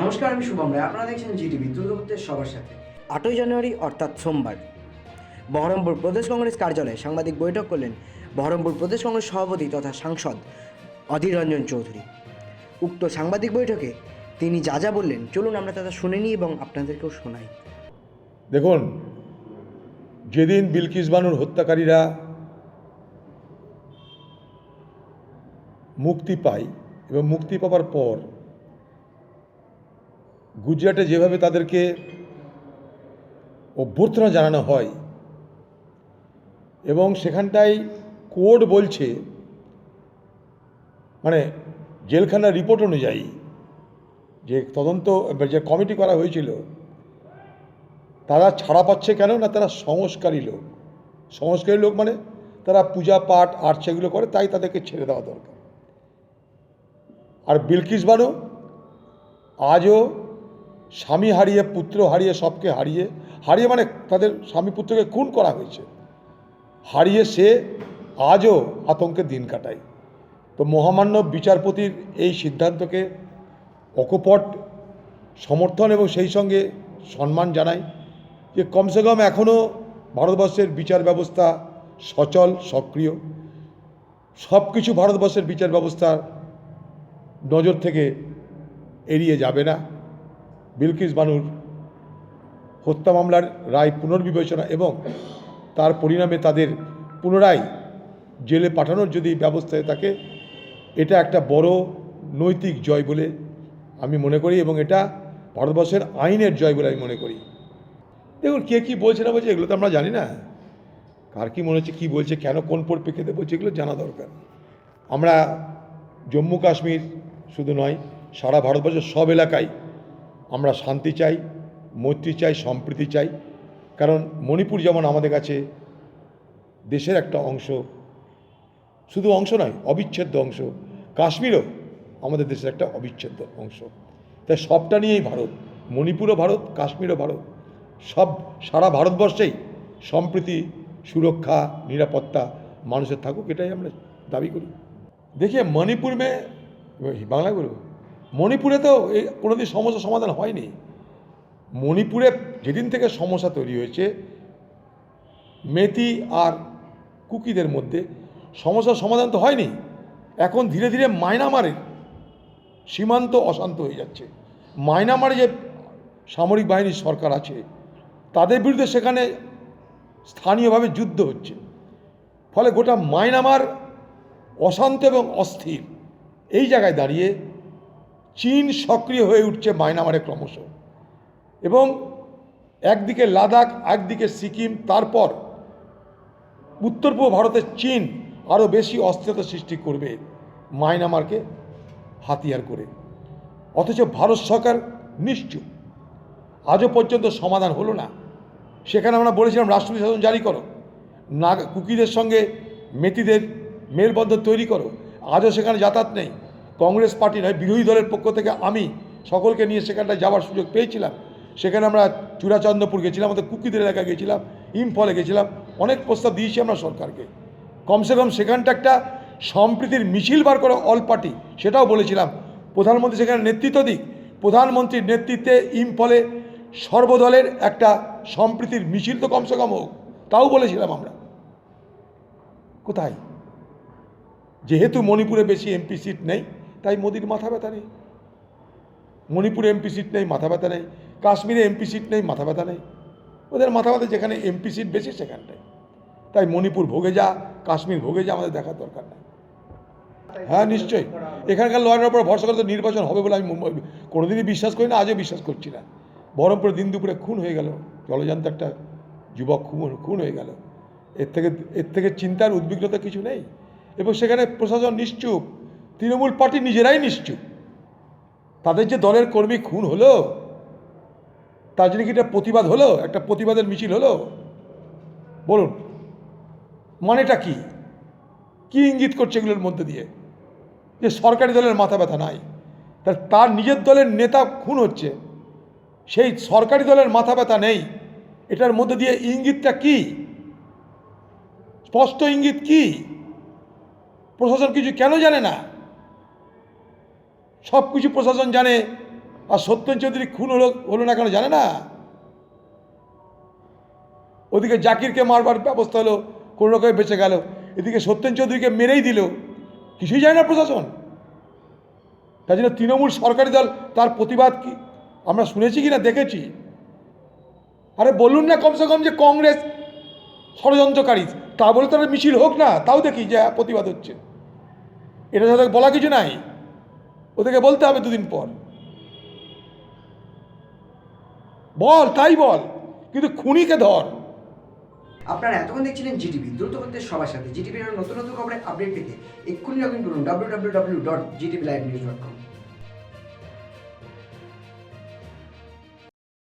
আমি শুভম রায়। আপনারা দেখছেন জিটিভি দ্রুত সবার সাথে। আটই জানুয়ারি অর্থাৎ সোমবার। বহরমপুর প্রদেশ কংগ্রেস কার্যালয়ে সাংবাদিক বৈঠক করলেন বহরমপুর প্রদেশ কংগ্রেস সভাপতি তথা সাংসদ অধীর রঞ্জন চৌধুরী। উক্ত সাংবাদিক বৈঠকে তিনি যা যা বললেন চলুন আমরা তা শুনে নিই এবং আপনাদেরকেও শোনাই। দেখুন যেদিন বিলকিস বানুর হত্যাকারীরা মুক্তি পায় এবং মুক্তি পাওয়ার পর গুজরাটে যেভাবে তাদেরকে অভ্যর্থনা জানানো হয়, এবং সেখানটায় কোর্ট বলছে মানে জেলখানার রিপোর্ট অনুযায়ী যে তদন্ত, যে কমিটি করা হয়েছিল, তারা ছাড়া পাচ্ছে কেন না তারা সংস্কারী লোক? সংস্কারী লোক মানে তারা পূজা পাঠ, আর্ট সেগুলো করে, তাই তাদেরকে ছেড়ে দেওয়া দরকার। আর বিলকিস বানু, আজও স্বামী হারিয়ে, পুত্র হারিয়ে, সবকে হারিয়ে হারিয়ে মানে তাদের স্বামী পুত্রকে খুন করা হয়েছে। হারিয়ে সে আজও আতঙ্কে দিন কাটায়। তো মহামান্য বিচারপতির এই সিদ্ধান্তকে অকপট সমর্থন এবং সেই সঙ্গে সম্মান জানাই যে কমসে কম এখনও ভারতবর্ষের বিচার ব্যবস্থা সচল, সক্রিয়। সব কিছু ভারতবর্ষের বিচার ব্যবস্থার নজর থেকে এড়িয়ে যাবে না। বিলকিস বানুর হত্যা মামলার রায় পুনর্বিবেচনা এবং তার পরিণামে তাদের পুনরায় জেলে পাঠানোর যদি ব্যবস্থায় থাকে, এটা একটা বড় নৈতিক জয় বলে আমি মনে করি এবং এটা ভারতবর্ষের আইনের জয় বলে আমি মনে করি। দেখুন, কে কী বলছে না বলছে এগুলো তো আমরা জানি না। কার কী মনে হচ্ছে, কী বলছে, কেন কোন পরিপ্রেক্ষিতে বলছে, এগুলো জানা দরকার। আমরা জম্মু কাশ্মীর শুধু নয়, সারা ভারতবর্ষের সব এলাকায় আমরা শান্তি চাই, মৈত্রী চাই, সম্প্রীতি চাই। কারণ মণিপুর যেমন আমাদের কাছে দেশের একটা অংশ, শুধু অংশ নয়, অবিচ্ছেদ্য অংশ। কাশ্মীরও আমাদের দেশের একটা অবিচ্ছেদ্য অংশ। তাই সবটা নিয়েই ভারত, মণিপুরও ভারত, কাশ্মীরও ভারত। সব, সারা ভারতবর্ষেই সম্প্রীতি, সুরক্ষা, নিরাপত্তা মানুষের থাকুক, এটাই আমরা দাবি করি। দেখিয়ে মণিপুর মে বাংলা বলব? মণিপুরে তো এই কোনোদিন সমস্যা সমাধান হয়নি। মণিপুরে যেদিন থেকে সমস্যা তৈরি হয়েছে, মেথি আর কুকিদের মধ্যে সমস্যার সমাধান তো হয়নি। এখন ধীরে ধীরে মায়ানমারের সীমান্ত অশান্ত হয়ে যাচ্ছে। মায়নামারে যে সামরিক বাহিনীর সরকার আছে, তাদের বিরুদ্ধে সেখানে স্থানীয়ভাবে যুদ্ধ হচ্ছে। ফলে গোটা মায়নামার অশান্ত এবং অস্থির এই জায়গায় দাঁড়িয়ে চীন সক্রিয় হয়ে উঠছে মায়ানমারে ক্রমশ। এবং একদিকে লাদাখ একদিকে সিকিম, তারপর উত্তর পূর্ব ভারতের চীন আরও বেশি অস্থিরতা সৃষ্টি করবে মায়ানমারকে হাতিয়ার করে। অথচ ভারত সরকার নিশ্চুপ। আজও পর্যন্ত সমাধান হলো না। সেখানে আমরা বলেছিলাম, রাষ্ট্রপতি শাসন জারি করো। না কুকিদের সঙ্গে মেতিদের মেলবন্ধন তৈরি করো। আজও সেখানে যাতায়াত নেই। কংগ্রেস পার্টি নয়, বিরোধী দলের পক্ষ থেকে আমি সকলকে নিয়ে সেখানটায় যাওয়ার সুযোগ পেয়েছিলাম। সেখানে আমরা চূড়াচন্দ্রপুর গেছিলাম, আমাদের কুকিদের এলাকায় গেছিলাম, ইম্ফলে গেছিলাম, অনেক প্রস্তাব দিয়েছি আমরা সরকারকে। কমসে কম সেখানটা একটা সম্প্রীতির মিছিল বার করে অল পার্টি, সেটাও বলেছিলাম। প্রধানমন্ত্রী সেখানে নেতৃত্ব দিক, প্রধানমন্ত্রীর নেতৃত্বে ইম্ফলে সর্বদলের একটা সম্প্রীতির মিছিল তো কমসে কম হোক, তাও বলেছিলাম আমরা। কোথায়? যেহেতু মণিপুরে বেশি এমপি সিট নেই তাই মোদির মাথা ব্যথা নেই। মণিপুরে এমপি সিট নেই, মাথা ব্যথা নেই। কাশ্মীরে এমপি সিট নেই, মাথা ব্যথা নেই। ওদের মাথা ব্যথা যেখানে এমপি সিট বেশি সেখানটায় তাই মণিপুর ভোগে যা, কাশ্মীর ভোগে যা, আমাদের দেখার দরকার নেই। হ্যাঁ নিশ্চয়ই। এখানকার লয়ের উপর ভরসা করে তো নির্বাচন হবে বলে আমি কোনোদিনই বিশ্বাস করি না, আজও বিশ্বাস করছি না। বহরমপুরে দিন দুপুরে খুন হয়ে গেল। জলজান্ত একটা যুবক খুন খুন হয়ে গেল। এর থেকে এর থেকে চিন্তার উদ্বিগ্নতা কিছু নেই। এবং সেখানে প্রশাসন নিশ্চুপ। তৃণমূল পার্টি নিজেরাই নিশ্চুপ। তাদের যে দলের কর্মী খুন হলো, তার জন্য কি একটা প্রতিবাদ হলো? একটা প্রতিবাদের মিছিল হলো? বলুন, মানেটা কি? কি ইঙ্গিত করছে এগুলোর মধ্যে দিয়ে? যে সরকারি দলের মাথা ব্যথা নাই। তার তার নিজের দলের নেতা খুন হচ্ছে, সেই সরকারি দলের মাথা ব্যথা নেই। এটার মধ্যে দিয়ে ইঙ্গিতটা কি? স্পষ্ট ইঙ্গিত কি? প্রশাসন কিছু কেন জানে না? সব কিছু প্রশাসন জানে। আর সত্যেন চৌধুরী খুন হলো হলো না কেন জানে না? ওদিকে জাকিরকে মারবার ব্যবস্থা হলো, কোনো রকমে বেঁচে গেল। এদিকে সত্যেন চৌধুরীকে মেরেই দিল। কিছুই যায় না প্রশাসন। তাই জন্য তৃণমূল সরকারি দল, তার প্রতিবাদ কি? আমরা শুনেছি কি না দেখেছি। আরে বলুন না কমসে কম যে কংগ্রেস ষড়যন্ত্রকারী, তা বলে তারা মিছিল হোক না, তাও দেখি যে প্রতিবাদ হচ্ছে। এটা তাদের বলা কিছু নাই। ওদেরকে বলতে হবে দুদিন পর। বল, তাই বল, কিন্তু খুনিকে ধর। আপনারা এতক্ষণ দেখছিলেন জিটিভি, দ্রুত সবার সাথে। জিটিভির নতুন নতুন খবরের আপডেট পেতে এক্ষুনি লগ ইন করুন W W W dot GTV live news dot com